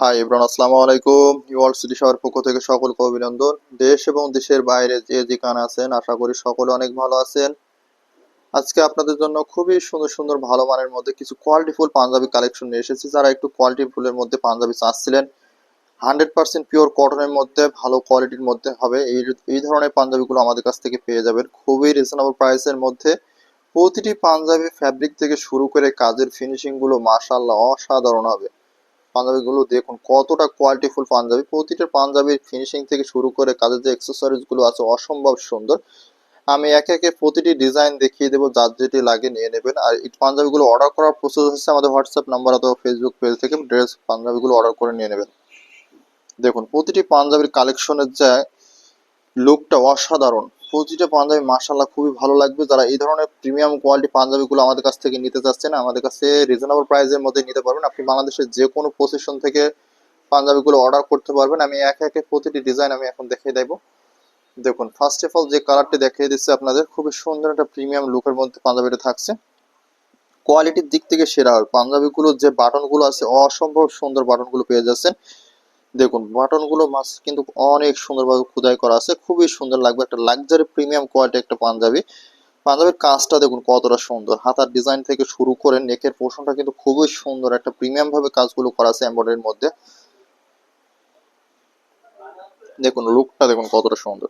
High Ibran আসসালামু আলাইকুম। ইওয়ার্ল্ড city শহর পক্ষ থেকে সকলকে অভিনন্দন। দেশ এবং দেশের বাইরে যে যেখানে আছেন, আশা করি সকলে অনেক ভালো আছেন। আজকে আপনাদের জন্য খুবই সুন্দর সুন্দর, ভালো মানের মধ্যে কিছু কোয়ালিটিফুল পাঞ্জাবি কালেকশন নিয়ে এসেছি। যারা একটু কোয়ালিটিফুলের মধ্যে পাঞ্জাবি চাচ্ছিলেন হান্ড্রেড পার্সেন্ট পিওর কটনের মধ্যে, ভালো কোয়ালিটির মধ্যে হবে। এই এই ধরনের পাঞ্জাবিগুলো আমাদের কাছ থেকে পেয়ে যাবেন খুবই রিজনেবল প্রাইসের মধ্যে। প্রতিটি পাঞ্জাবি ফ্যাব্রিক থেকে শুরু করে কাজের ফিনিশিংগুলো মাশাল্লাহ অসাধারণ হবে। পাঞ্জাবিগুলো দেখুন, কতটা কোয়ালিটিফুল পাঞ্জাবি। প্রতিটা পাঞ্জাবির ফিনিশিং থেকে শুরু করে কাজের যে এক্সেসরিজগুলো আছে, অসম্ভব সুন্দর। আমি একে একে প্রতিটি ডিজাইন দেখিয়ে দেবো, যার যেটি লাগে নিয়ে নেবেন। আর এই পাঞ্জাবিগুলো অর্ডার করার প্রসেস হচ্ছে আমাদের হোয়াটসঅ্যাপ নাম্বার অথবা ফেসবুক পেজ থেকে। ড্রেস পাঞ্জাবিগুলো অর্ডার করে নিয়ে নেবেন। দেখুন, প্রতিটি পাঞ্জাবির কালেকশনের যে লুকটা অসাধারণ। প্রতিটা পাঞ্জাবি মার্শাল্লাহ খুবই ভালো লাগবে। যারা এই ধরনের প্রিমিয়াম কোয়ালিটি পাঞ্জাবিগুলো আমাদের কাছ থেকে নিতে চাচ্ছেন, আমাদের কাছে রিজনেবল প্রাইসের মধ্যে নিতে পারবেন। আপনি বাংলাদেশের যে কোনো পজিশন থেকে পাঞ্জাবিগুলো অর্ডার করতে পারবেন। আমি একে একে প্রতিটি ডিজাইন আমি এখন দেখিয়ে দেবো। দেখুন ফার্স্ট অফ অল যে কালারটি দেখিয়ে দিচ্ছে আপনাদের, খুবই সুন্দর একটা প্রিমিয়াম লুকের মধ্যে পাঞ্জাবিটা থাকছে। কোয়ালিটির দিক থেকে সেরা হবে পাঞ্জাবিগুলোর যে বাটনগুলো আছে, অসম্ভব সুন্দর বাটনগুলো পেয়ে যাচ্ছেন। দেখুন, বাটনগুলো মাছ কিন্তু অনেক সুন্দরভাবে খোদাই করা আছে। খুবই সুন্দর লাগবে। একটা লাক্সারি প্রিমিয়াম কোয়ালিটি একটা পাঞ্জাবি। পাঞ্জাবির কাজটা দেখুন কতটা সুন্দর। হাতার ডিজাইন থেকে শুরু করে নেকের পোর্শনটা কিন্তু খুবই সুন্দর একটা প্রিমিয়াম ভাবে কাজগুলো করা আছে এমব্রয়ডারির মধ্যে। দেখুন লুকটা দেখুন কতটা সুন্দর।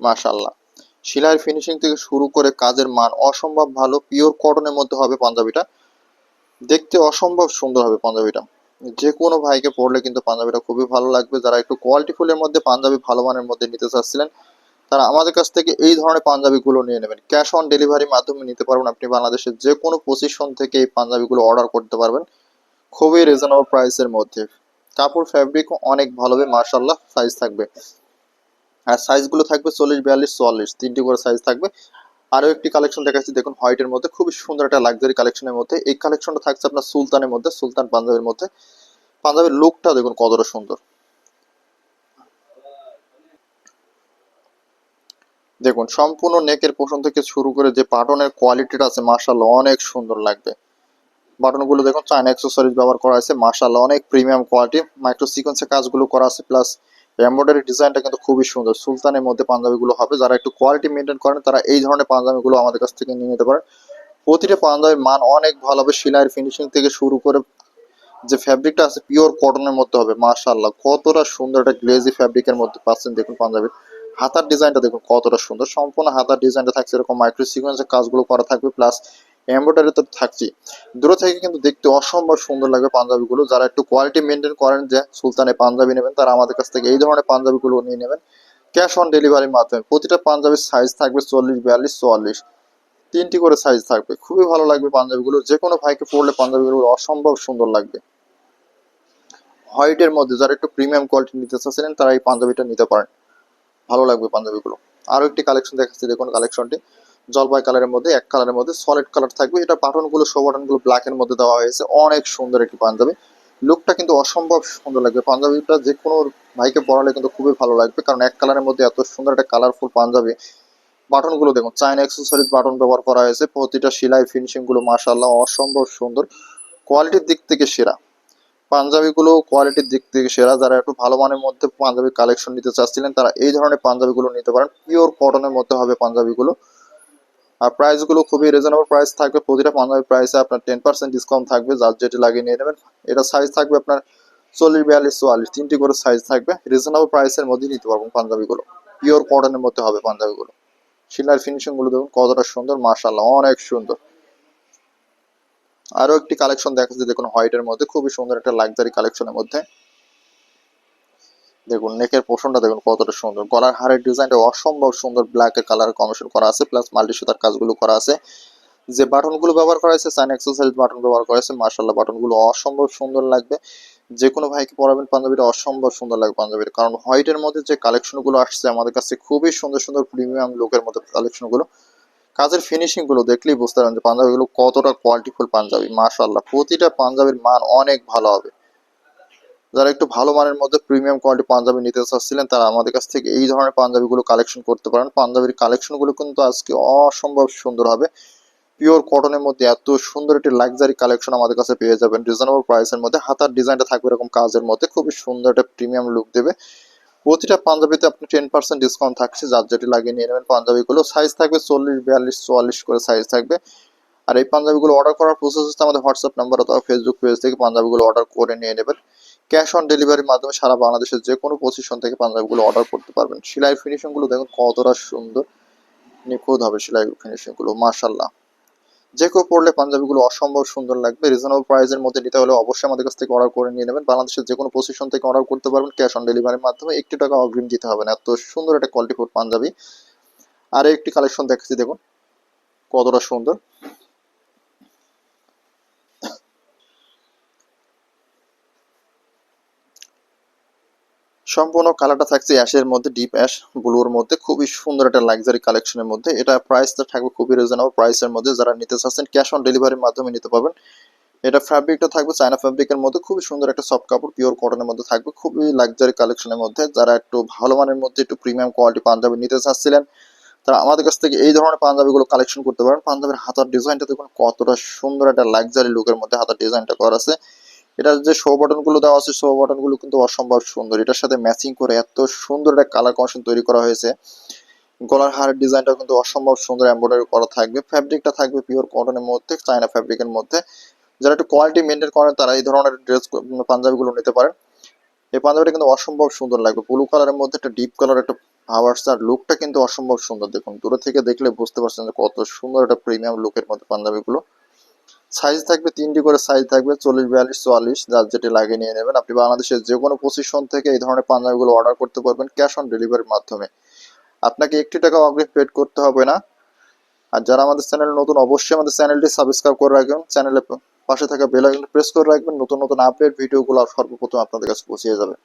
মাশাল্লাহ সেলাইয়ের ফিনিশিং থেকে শুরু করে কাজের মান অসম্ভব ভালো। পিওর কটনের মধ্যে হবে পাঞ্জাবিটা। দেখতে অসম্ভব সুন্দর হবে পাঞ্জাবিটা। যে কোনো ভাইকে পড়লে কিন্তু পাঞ্জাবিটা খুবই ভালো লাগবে। যারা একটু কোয়ালিটি ফুলের মধ্যে পাঞ্জাবি ভালো মানের মধ্যে নিতে চাচ্ছিলেন, তারা আমাদের কাছ থেকে এই ধরনের পাঞ্জাবিগুলো নিয়ে নেবেন। ক্যাশ অন ডেলিভারির মাধ্যমে নিতে পারবেন আপনি বাংলাদেশের যে কোনো পজিশন থেকে এই পাঞ্জাবিগুলো অর্ডার করতে পারবেন। খুবই রিজনেবল প্রাইসের মধ্যে। কাপড় ফ্যাব্রিক অনেক ভালো হবে মার্শাল্লাহ সাইজ থাকবে। আর সাইজগুলো থাকবে চল্লিশ, বিয়াল্লিশ, চুয়াল্লিশ, তিনটি করে সাইজ থাকবে। আরও একটি কালেকশন দেখাচ্ছি। দেখুন হোয়াইটের মধ্যে খুবই সুন্দর একটা লাক্সারি কালেকশনের মধ্যে। এই কালেকশনটা থাকছে আপনার সুলতানের মধ্যে, সুলতান পাঞ্জাবের মধ্যে। পাঞ্জাবের লুকটা দেখুন, কতটা সুন্দর। দেখুন, সম্পূর্ণ নেকের পোষণ থেকে শুরু করে যে বাটনের কোয়ালিটিটা আছে মার্শাল্লাহ অনেক সুন্দর লাগবে। বাটনগুলো দেখুন চায়না অ্যাক্সেসরিজ ব্যবহার করা আছে মার্শাল্লাহ অনেক প্রিমিয়াম কোয়ালিটি মাইক্রো সিকোয়েন্সের কাজগুলো করা আছে প্লাস এমব্রয়ডারি ডিজাইনটা কিন্তু খুবই সুন্দর। সুলতানের মধ্যে পাঞ্জাবিগুলো হবে। যারা একটু কোয়ালিটি মেনটেন করেন, তারা এই ধরনের পাঞ্জাবিগুলো আমাদের কাছ থেকে নিয়ে নিতে পারেন। প্রতিটা পাঞ্জাবির মান অনেক ভালো হবে। সেলাইয়ের ফিনিশিং থেকে শুরু করে যে ফ্যাব্রিকটা আছে পিওর কটনের মধ্যে হবে, মাশাআল্লাহ। কতটা সুন্দর একটা গ্লেজি ফ্যাব্রিকের মধ্যে পাচ্ছেন দেখুন পাঞ্জাবির। হাতার ডিজাইনটা দেখুন কতটা সুন্দর। সম্পূর্ণ হাতার ডিজাইনটা থাকছে এরকম মাইক্রো সিকোয়েন্সের কাজগুলো করা থাকবে। প্লাস এমব্রয়ডারি তো থাকছি দূর থেকে কিন্তু দেখতে অসম্ভব সুন্দর লাগবে পাঞ্জাবিগুলো। যারা একটু কোয়ালিটি মেনটেন করেন যে সুলতানে পাঞ্জাবি নেবেন, তারা আমাদের কাছ থেকে এই ধরনের পাঞ্জাবিগুলো নিয়ে নেবেন। ক্যাশ অন ডেলিভারির মাধ্যমে। প্রতিটা পাঞ্জাবির সাইজ থাকবে চল্লিশ, বিয়াল্লিশ, চুয়াল্লিশ। তিনটি করে সাইজ থাকবে। খুবই ভালো লাগবে পাঞ্জাবিগুলো। যে কোনো ভাইকে পরলে পাঞ্জাবিগুলো অসম্ভব সুন্দর লাগবে। হোয়াইটের মধ্যে যারা একটু প্রিমিয়াম কোয়ালিটি নিতে চাচ্ছিলেন তারা এই পাঞ্জাবিটা নিতে পারেন। ভালো লাগবে পাঞ্জাবিগুলো। আরও একটি কালেকশন দেখাচ্ছি। দেখুন কালেকশনটি জলপাই কালারের মধ্যে, এক কালারের মধ্যে সলিড কালার থাকবে। এটা বাটনগুলো শো বাটনগুলো ব্ল্যাকের মধ্যে দেওয়া হয়েছে। অনেক সুন্দর একটি পাঞ্জাবি। লুকটা কিন্তু অসম্ভব সুন্দর লাগবে। পাঞ্জাবিটা যে কোনো ভাইকে পরালে কিন্তু খুবই ভালো লাগবে। কারণ এক কালারের মধ্যে এত সুন্দর একটা কালারফুল পাঞ্জাবি। বাটনগুলো দেখুন চাইনা অ্যাক্সেসরিজ বাটন ব্যবহার করা হয়েছে। প্রতিটা সেলাই ফিনিশিংগুলো মাশাল্লাহ অসম্ভব সুন্দর। কোয়ালিটির দিক থেকে সেরা। পাঞ্জাবিগুলো কোয়ালিটির দিক থেকে সেরা। যারা একটু ভালো মানের মধ্যে পাঞ্জাবি কালেকশন নিতে চাচ্ছিলেন, তারা এই ধরনের পাঞ্জাবিগুলো নিতে পারেন। পিওর কটনের মধ্যে হবে পাঞ্জাবিগুলো আর প্রাইসগুলো খুবই রিজনেবল প্রাইস থাকবে। প্রতিটা পাঞ্জাবি প্রাইসে আপনার টেন পার্সেন্ট ডিসকাউন্ট থাকবে, যার যেটি লাগিয়ে নিয়ে নেবেন। এটা সাইজ থাকবে আপনার চল্লিশ, বিয়াল্লিশ, চুয়াল্লিশ। তিনটি করে সাইজ থাকবে। রিজনেবল প্রাইসের মধ্যে নিতে পারবেন পাঞ্জাবিগুলো। পিওর কটনের মধ্যে হবে পাঞ্জাবিগুলো। সিলার ফিনিশিংগুলো দেখুন, কতটা সুন্দর মার্শাল্লাহ অনেক সুন্দর। আরও একটি কালেকশন দেখাচ্ছে, দেখুন হোয়াইটের মধ্যে। খুবই সুন্দর একটা লাক্সারি কালেকশনের মধ্যে। দেখুন নেকের পোষণটা দেখুন কতটা সুন্দর। গলার হারের ডিজাইনটা অসম্ভব সুন্দর ব্ল্যাকের কালার কমিশন করা আছে প্লাস মাল্টি সুতার কাজগুলো করা আছে। যে বাটনগুলো ব্যবহার করা হয়েছে সাইন এক্সারসাইজ বাটন ব্যবহার করা হয়েছে মার্শাল্লাহ বাটনগুলো অসম্ভব সুন্দর লাগবে। যে কোনো ভাইকে পরাবেন পাঞ্জাবিটা অসম্ভব সুন্দর লাগবে পাঞ্জাবির কারণ হোয়াইটের মধ্যে যে কালেকশনগুলো আসছে আমাদের কাছে খুবই সুন্দর সুন্দর প্রিমিয়াম লুকের মধ্যে কালেকশনগুলো কাজের ফিনিশিংগুলো দেখলেই বুঝতে পারবেন যে পাঞ্জাবিগুলো কতটা কোয়ালিটিফুল পাঞ্জাবি মাশাল্লাহ প্রতিটা পাঞ্জাবির মান অনেক ভালো হবে। যারা একটু ভালো মানের মধ্যে প্রিমিয়াম কোয়ালিটি পাঞ্জাবি নিতে চাচ্ছিলেন, তারা আমাদের কাছ থেকে এই ধরনের পাঞ্জাবিগুলো কালেকশন করতে পারেন। পাঞ্জাবির কালেকশনগুলো কিন্তু আজকে অসম্ভব সুন্দর হবে। পিওর কটনের মধ্যে এত সুন্দর একটি লাক্সারি কালেকশন আমাদের কাছে পেয়ে যাবেন। রিজনেবল প্রাইসের মধ্যে হাতার ডিজাইনটা থাকবে এরকম কাজের মধ্যে, খুবই সুন্দর একটা প্রিমিয়াম লুক দেবে। প্রতিটা পাঞ্জাবিতে আপনি টেন পার্সেন্ট ডিসকাউন্ট থাকছে, যার যেটি লাগিয়ে নিয়ে নেবেন পাঞ্জাবিগুলো। সাইজ থাকবে চল্লিশ, বিয়াল্লিশ, চুয়াল্লিশ করে সাইজ থাকবে। আর এই পাঞ্জাবিগুলো অর্ডার করার প্রসেস হচ্ছে আমাদের হোয়াটসঅ্যাপ নাম্বার অথবা ফেসবুক পেজ থেকে পাঞ্জাবিগুলো অর্ডার করে নিয়ে নেবেন। ক্যাশ অন ডেলিভারির মাধ্যমে সারা বাংলাদেশের যে কোনো পজিশন থেকে পাঞ্জাবিগুলো অর্ডার করতে পারবেন। সেলাই ফিনিশিংগুলো দেখুন কতটা সুন্দর, নিখুঁত হবে সেলাই ফিনিশিংগুলো মার্শাল্লাহ যে কেউ পড়লে পাঞ্জাবিগুলো অসম্ভব সুন্দর লাগবে। রিজনেবল প্রাইসের মধ্যে নিতে হলে অবশ্যই আমাদের কাছ থেকে অর্ডার করে নিয়ে নেবেন। বাংলাদেশের যে কোনো পজিশন থেকে অর্ডার করতে পারবেন ক্যাশ অন ডেলিভারির মাধ্যমে। একটি টাকা অগ্রিম দিতে হবে না। এত সুন্দর একটা কোয়ালিটি ফুড পাঞ্জাবি। আর একটি কালেকশন দেখাচ্ছি, দেখুন। কতটা সুন্দর। সম্পূর্ণ কালারটা থাকছে অ্যাশের মধ্যে ডিপ অ্যাশ ব্লুর মধ্যে। খুবই সুন্দর একটা লাক্সারি কালেকশনের মধ্যে। এটা প্রাইসটা থাকবে খুবই রিজনেবল প্রাইসের মধ্যে। যারা নিতে চাচ্ছেন ক্যাশ অন ডেলিভারির মাধ্যমে নিতে পারবেন। এটা ফ্যাব্রিকটা থাকবে চায়না ফ্যাব্রিকের মধ্যে। খুবই সুন্দর একটা সফট কাপড় পিওর কটনের মধ্যে থাকবে। খুবই লাক্সারি কালেকশনের মধ্যে। যারা একটু ভালো মানের মধ্যে, একটু প্রিমিয়াম কোয়ালিটি পাঞ্জাবি নিতে চাচ্ছিলেন, তারা আমাদের কাছ থেকে এই ধরনের পাঞ্জাবিগুলো কালেকশন করতে পারেন। পাঞ্জাবির হাতার ডিজাইনটা দেখুন কতটা সুন্দর একটা লাক্সারি লুকের মধ্যে হাতার ডিজাইনটা করা আছে। এটার যে শো বাটনগুলো দেওয়া আছে শো বাটনগুলো কিন্তু অসম্ভব সুন্দর। এটার সাথে ম্যাচিং করে এত সুন্দর একটা কালার কম্বিনেশন তৈরি করা হয়েছে। গলার হারের ডিজাইনটা কিন্তু অসম্ভব সুন্দর এমব্রয়ডারি করা থাকবে। ফ্যাব্রিকটা থাকবে পিওর কটনের মধ্যে চায়না ফ্যাব্রিকের মধ্যে। যারা একটু কোয়ালিটি মেনটেন করেন, তারা এই ধরনের ড্রেস পাঞ্জাবিগুলো নিতে পারেন। এই পাঞ্জাবিটা কিন্তু অসম্ভব সুন্দর লাগবে। ব্লু কালারের মধ্যে একটা ডিপ কালার একটা হাওয়ার্স আর লুকটা কিন্তু অসম্ভব সুন্দর। দেখুন, দূরে থেকে দেখলে বুঝতে পারছেন যে কত সুন্দর একটা প্রিমিয়াম লুকের মধ্যে পাঞ্জাবিগুলো। সাইজ থাকবে তিনটি করে সাইজ থাকবে, চল্লিশ, বিয়াল্লিশ, চুয়াল্লিশ, যার যেটি লাগিয়ে নিয়ে নেবেন। আপনি বাংলাদেশের যে কোনো পজিশন থেকে এই ধরনের পাঞ্জাবিগুলো অর্ডার করতে পারবেন ক্যাশ অন ডেলিভারির মাধ্যমে। আপনাকে একটি টাকা অগ্রিম পেড করতে হবে না। আর যারা আমাদের চ্যানেল নতুন, অবশ্যই আমাদের চ্যানেলটি সাবস্ক্রাইব করে রাখবেন। চ্যানেলে পাশে থাকা বেল আইকনটি প্রেস করে রাখবেন। নতুন নতুন আপডেট ভিডিওগুলো সর্বপ্রথম আপনাদের কাছে পৌঁছে যাবে।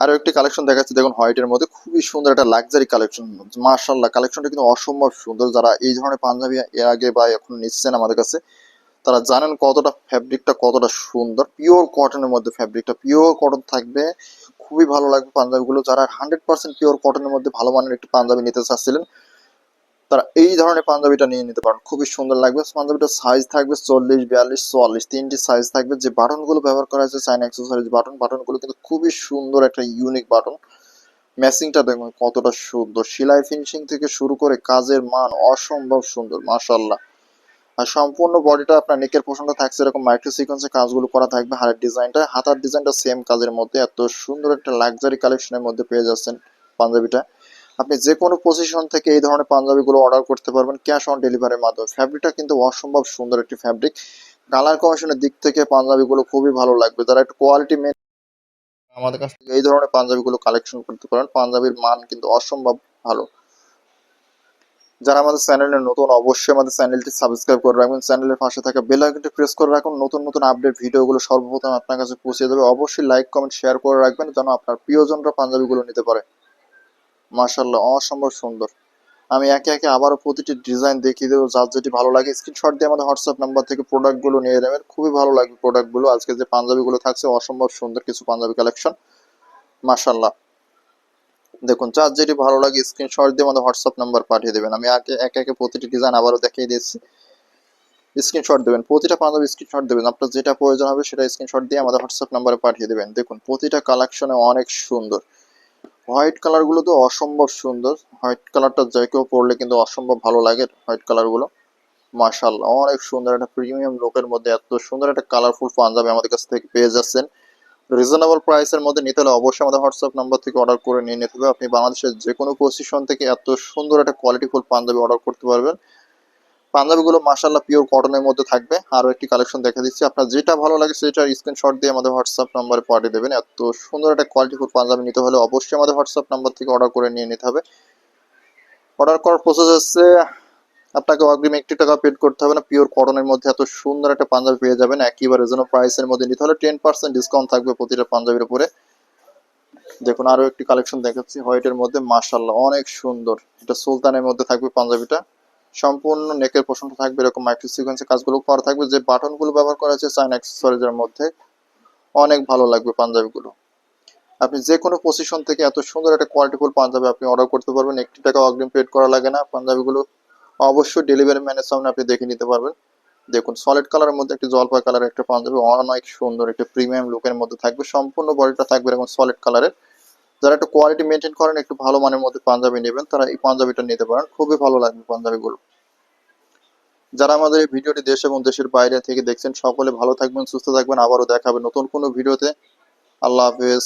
আরও একটি কালেকশন দেখা যাচ্ছে দেখুন হোয়াইটের মধ্যে খুবই সুন্দর একটা লাক্সারি কালেকশন মার্শাল্লাহ কালেকশনটা কিন্তু অসম্ভব সুন্দর। যারা এই ধরনের পাঞ্জাবি এর আগে বা এখন নিচ্ছেন আমাদের কাছে, তারা জানেন কতটা ফ্যাব্রিকটা কতটা সুন্দর। পিওর কটনের মধ্যে ফ্যাব্রিকটা পিওর কটন থাকবে। খুবই ভালো লাগবে পাঞ্জাবিগুলো। যারা হান্ড্রেড পার্সেন্ট পিওর কটনের মধ্যে ভালো মানের একটি পাঞ্জাবি নিতে চাচ্ছিলেন তারা এই ধরনের পাঞ্জাবিটা নিয়ে নিতে পারেন। খুবই সুন্দর লাগবে। পাঞ্জাবিটার সাইজ থাকবে চল্লিশ, বিয়াল্লিশ, চুয়াল্লিশ। তিনটি সাইজ থাকবে। যে বাটনগুলো ব্যবহার করা হয়েছে চাইনা অ্যাক্সেসরিজ বাটন, বাটনগুলো কিন্তু খুবই সুন্দর একটা ইউনিক বাটন। ম্যাচিংটা দেখুন কতটা সুন্দর। সেলাই ফিনিশিং থেকে শুরু করে কাজের মান অসম্ভব সুন্দর মাশাল্লাহ আর সম্পূর্ণ বডিটা আপনার নেকের পোষণটা থাকছে এরকম মাইক্রো সিকোয়েন্সে কাজগুলো করা থাকবে হাতের ডিজাইনটা হাতার ডিজাইনটা সেম কাজের মধ্যে। এত সুন্দর একটা লাক্সারি কালেকশনের মধ্যে পেয়ে যাচ্ছেন পাঞ্জাবিটা। আপনি যে কোনো পজিশন থেকে এই ধরনের পাঞ্জাবিগুলো অর্ডার করতে পারবেন ক্যাশ অন ডেলিভারির মাধ্যমে। ফ্যাব্রিকটা কিন্তু অসম্ভব সুন্দর একটি ফ্যাব্রিক কালার কমিশনের দিক থেকে পাঞ্জাবিগুলো খুবই ভালো লাগবে। যারা একটু কোয়ালিটি মেন আমাদের কাছ থেকে এই ধরনের পাঞ্জাবিগুলো কালেকশন করতে পারেন, পাঞ্জাবির মান কিন্তু অসম্ভব ভালো। যারা আমাদের চ্যানেলে নতুন, অবশ্যই আমাদের চ্যানেলটি সাবস্ক্রাইব করে রাখবেন। চ্যানেলের পাশে থাকা বেল আইকনটি প্রেস করে রাখুন। নতুন নতুন আপডেট ভিডিওগুলো সর্বপ্রথম আপনার কাছে পৌঁছে যাবে অবশ্যই লাইক কমেন্ট শেয়ার করে রাখবেন, যেন আপনার প্রিয়জনরা পাঞ্জাবিগুলো নিতে পারে। মাশাল্লাহ অসম্ভব সুন্দর। আমি একে একে আবারও প্রতিটি ডিজাইন দেখিয়ে দেবো। যার যেটি ভালো লাগে স্ক্রিনশট দিয়ে আমাদের হোয়াটসঅ্যাপ নাম্বার থেকে প্রোডাক্টগুলো নিয়ে নেবেন। খুবই ভালো লাগবে প্রোডাক্টগুলো আজকে যে পাঞ্জাবিগুলো থাকছে, অসম্ভব সুন্দর কিছু পাঞ্জাবি কালেকশন মাশাল্লাহ দেখুন, যার যেটি ভালো লাগে স্ক্রিনশট দিয়ে আমাদের হোয়াটসঅ্যাপ নাম্বার পাঠিয়ে দেবেন। আমি একে একে একে প্রতিটি ডিজাইন আবারও দেখিয়ে দিচ্ছি। স্ক্রিনশট দেবেন। প্রতিটা পাঞ্জাবি স্ক্রিনশট দেবেন। আপনার যেটা প্রয়োজন হবে, সেটা স্ক্রিনশট দিয়ে আমাদের হোয়াটসঅ্যাপ নাম্বারে পাঠিয়ে দেবেন। দেখুন, প্রতিটা কালেকশনে অনেক সুন্দর। হোয়াইট কালারগুলো তো অসম্ভব সুন্দর। হোয়াইট কালারটা যে কেউ পরলে কিন্তু অসম্ভব ভালো লাগে হোয়াইট কালারগুলো মার্শাল অনেক সুন্দর একটা প্রিমিয়াম লোকের মধ্যে এত সুন্দর একটা কালারফুল পাঞ্জাবি আমাদের কাছ থেকে পেয়ে যাচ্ছেন। রিজনেবল প্রাইসের মধ্যে নিতে হলে অবশ্যই আমাদের হোয়াটসঅ্যাপ নাম্বার থেকে অর্ডার করে নিয়ে নিতে হবে। আপনি বাংলাদেশের যে কোনো পজিশন থেকে এত সুন্দর একটা কোয়ালিটিফুল পাঞ্জাবি অর্ডার করতে পারবেন। পাঞ্জাবিগুলো মাশাল্লাহ পিওর কটনের মধ্যে থাকবে। আরও একটি কালেকশন দেখা দিচ্ছি। আপনার যেটা ভালো লাগে সেটার স্ক্রিনশট দিয়ে আমাদের হোয়াটসঅ্যাপ নাম্বারে পাঠিয়ে দেবেন। এত সুন্দর একটা কোয়ালিটিফুল পাঞ্জাবি নিতে হলে অবশ্যই আমাদের হোয়াটসঅ্যাপ নাম্বার থেকে অর্ডার করে নিয়ে নিতে হবে। অর্ডার করার প্রসেস হচ্ছে, আপনাকে অগ্রিম একটি টাকা পেড করতে হবে না। পিওর কটনের মধ্যে এত সুন্দর একটা পাঞ্জাবি পেয়ে যাবেন। একেবারে যেন প্রাইসের মধ্যে নিতে হলে টেন পার্সেন্ট ডিসকাউন্ট থাকবে প্রতিটা পাঞ্জাবির উপরে। দেখুন আরও একটি কালেকশন দেখাচ্ছি। হোয়াইটের মধ্যে মাশাল্লাহ অনেক সুন্দর। এটা সুলতানের মধ্যে থাকবে পাঞ্জাবিটা। সম্পূর্ণ নেকের পোষণটা থাকবে, এরকম মাইক্রো সিকোয়েন্সে কাজগুলো করা থাকবে। যে বাটনগুলো ব্যবহার করা হয়েছে চাইনা অ্যাক্সেসরিজের মধ্যে অনেক ভালো লাগবে পাঞ্জাবিগুলো। আপনি যে কোনো পজিশন থেকে এত সুন্দর একটা কোয়ালিটিফুল পাঞ্জাবি আপনি অর্ডার করতে পারবেন। একটি টাকা অগ্রিম পেড করা লাগে না। পাঞ্জাবিগুলো অবশ্যই ডেলিভারি ম্যানের সামনে আপনি দেখে নিতে পারবেন। দেখুন সলিড কালারের মধ্যে একটি জলপাই কালারের একটা পাঞ্জাবি, অনেক সুন্দর, একটা প্রিমিয়াম লুকের মধ্যে থাকবে। সম্পূর্ণ বডিটা থাকবে এরকম সলিড কালারের যারা একটু কোয়ালিটি মেনটেন করেন, একটু ভালো মানের মধ্যে পাঞ্জাবি নেবেন, তারা এই পাঞ্জাবিটা নিতে পারেন। খুবই ভালো লাগবে পাঞ্জাবিগুলো। যারা আমাদের এই ভিডিওটি দেশ এবং দেশের বাইরে থেকে দেখছেন, সকলে ভালো থাকবেন, সুস্থ থাকবেন। আবারও দেখাবে নতুন কোনো ভিডিওতে। আল্লাহ হাফেজ।